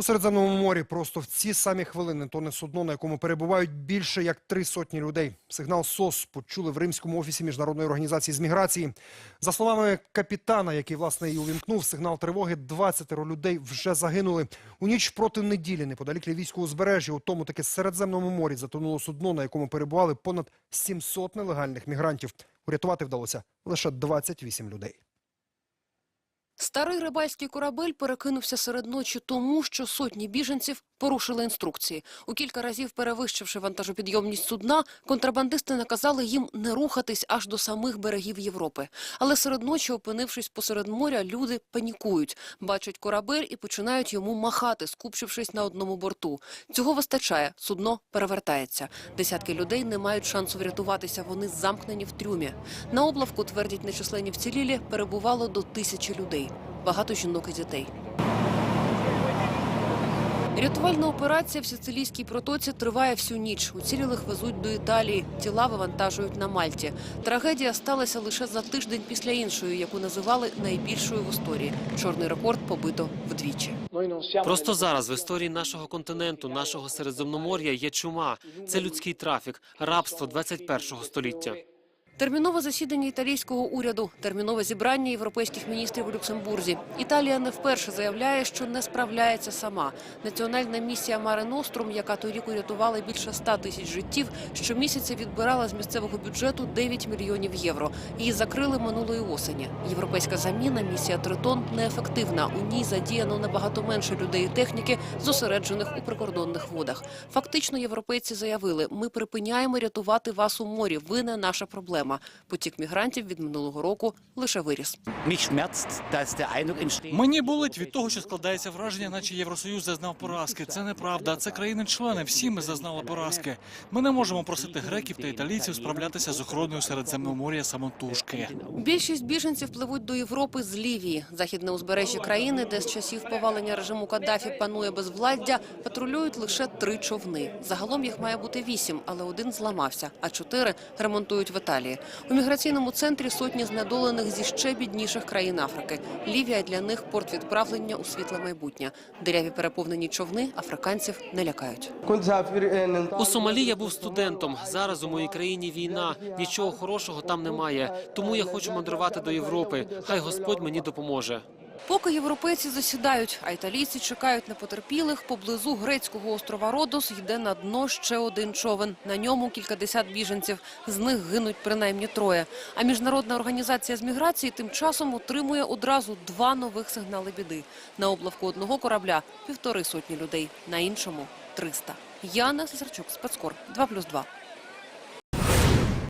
У Середземному морі просто в ці самі хвилини тоне судно, на якому перебувають більше як три сотні людей. Сигнал СОС почули в римському офісі міжнародної організації з міграції. За словами капітана, який власне і увімкнув сигнал тривоги, 20 людей вже загинули. У ніч проти неділі неподалік Лівійського узбережжя, у тому таки Середземному морі затонуло судно, на якому перебували понад 700 нелегальних мігрантів. Урятувати вдалося лише 28 людей. Старий рибальський корабель перекинувся серед ночі тому, що сотні біженців порушили інструкції. У кілька разів перевищивши вантажопідйомність судна, контрабандисти наказали їм не рухатись аж до самих берегів Європи. Але серед ночі, опинившись посеред моря, люди панікують, бачать корабель і починають йому махати, скупчившись на одному борту. Цього вистачає. Судно перевертається. Десятки людей не мають шансу врятуватися. Вони замкнені в трюмі. На облавку, твердять нечисленні вцілілі, перебувало до тисячі людей. Багато жінок і дітей. Рятувальна операція в Сицилійській протоці триває всю ніч. Уцілілих везуть до Італії, тіла вивантажують на Мальті. Трагедія сталася лише за тиждень після іншої, яку називали найбільшою в історії. Чорний рекорд побито вдвічі. Просто зараз в історії нашого континенту, нашого Середземномор'я є чума. Це людський трафік, рабство 21-го століття. Термінове засідання італійського уряду, термінове зібрання європейських міністрів у Люксембурзі. Італія не вперше заявляє, що не справляється сама. Національна місія Маре Нострум, яка торік урятувала більше 100 тисяч життів, щомісяця відбирала з місцевого бюджету 9 мільйонів євро. Її закрили минулої осені. Європейська заміна місія Тритон неефективна. У ній задіяно набагато менше людей і техніки, зосереджених у прикордонних водах. Фактично, європейці заявили: ми припиняємо рятувати вас у морі. Ви не наша проблема. Потік мігрантів від минулого року лише виріс. Мені болить від того, що складається враження, наче Євросоюз зазнав поразки. Це неправда. Це країни-члени. Всі ми зазнали поразки. Ми не можемо просити греків та італійців справлятися з охороною Середземномор'я самотужки. Більшість біженців пливуть до Європи з Лівії. Західне узбережжя країни, де з часів повалення режиму Каддафі панує безвладдя, патрулюють лише три човни. Загалом їх має бути вісім, але один зламався, а чотири ремонтують в Італії. У міграційному центрі сотні знедолених зі ще бідніших країн Африки. Лівія для них порт відправлення у світле майбутнє. Диряві переповнені човни африканців не лякають. У Сомалі я був студентом. Зараз у моїй країні війна. Нічого хорошого там немає. Тому я хочу мандрувати до Європи. Хай Господь мені допоможе. Поки європейці засідають, а італійці чекають на потерпілих, поблизу грецького острова Родос йде на дно ще один човен. На ньому кількадесят біженців. З них гинуть принаймні троє. А міжнародна організація з міграції тим часом отримує одразу два нових сигнали біди. На облавку одного корабля півтори сотні людей, на іншому – 300. Яна Сесарчук, спецкор 2+,2.